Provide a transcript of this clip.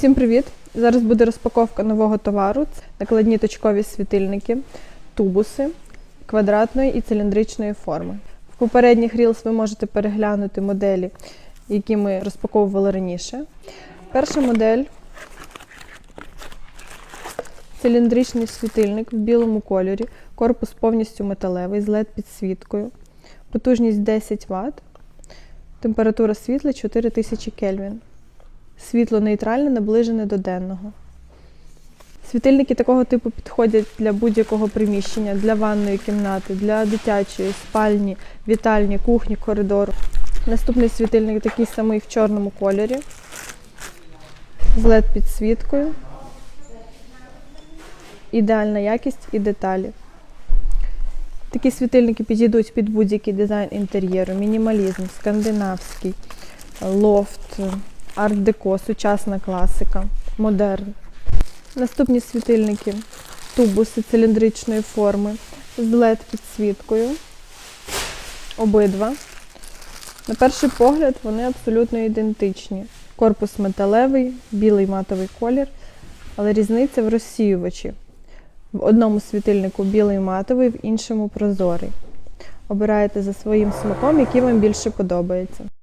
Всім привіт! Зараз буде розпаковка нового товару. Це накладні точкові світильники, тубуси квадратної і циліндричної форми. В попередніх Reels ви можете переглянути моделі, які ми розпаковували раніше. Перша модель циліндричний світильник в білому кольорі, корпус повністю металевий з LED підсвіткою, потужність 10 Вт, температура світла 4000 Кельвін. Світло нейтральне, наближене до денного. Світильники такого типу підходять для будь-якого приміщення, для ванної кімнати, для дитячої, спальні, вітальні, кухні, коридору. Наступний світильник такий самий в чорному кольорі з LED підсвіткою. Ідеальна якість і деталі. Такі світильники підійдуть під будь-який дизайн інтер'єру, мінімалізм, скандинавський, лофт, арт-деко, сучасна класика, модерн. Наступні світильники тубуси циліндричної форми з LED підсвіткою. Обидва. На перший погляд вони абсолютно ідентичні. Корпус металевий, білий матовий колір, але різниця в розсіювачі. В одному світильнику білий матовий, в іншому прозорий. Обираєте за своїм смаком, який вам більше подобається.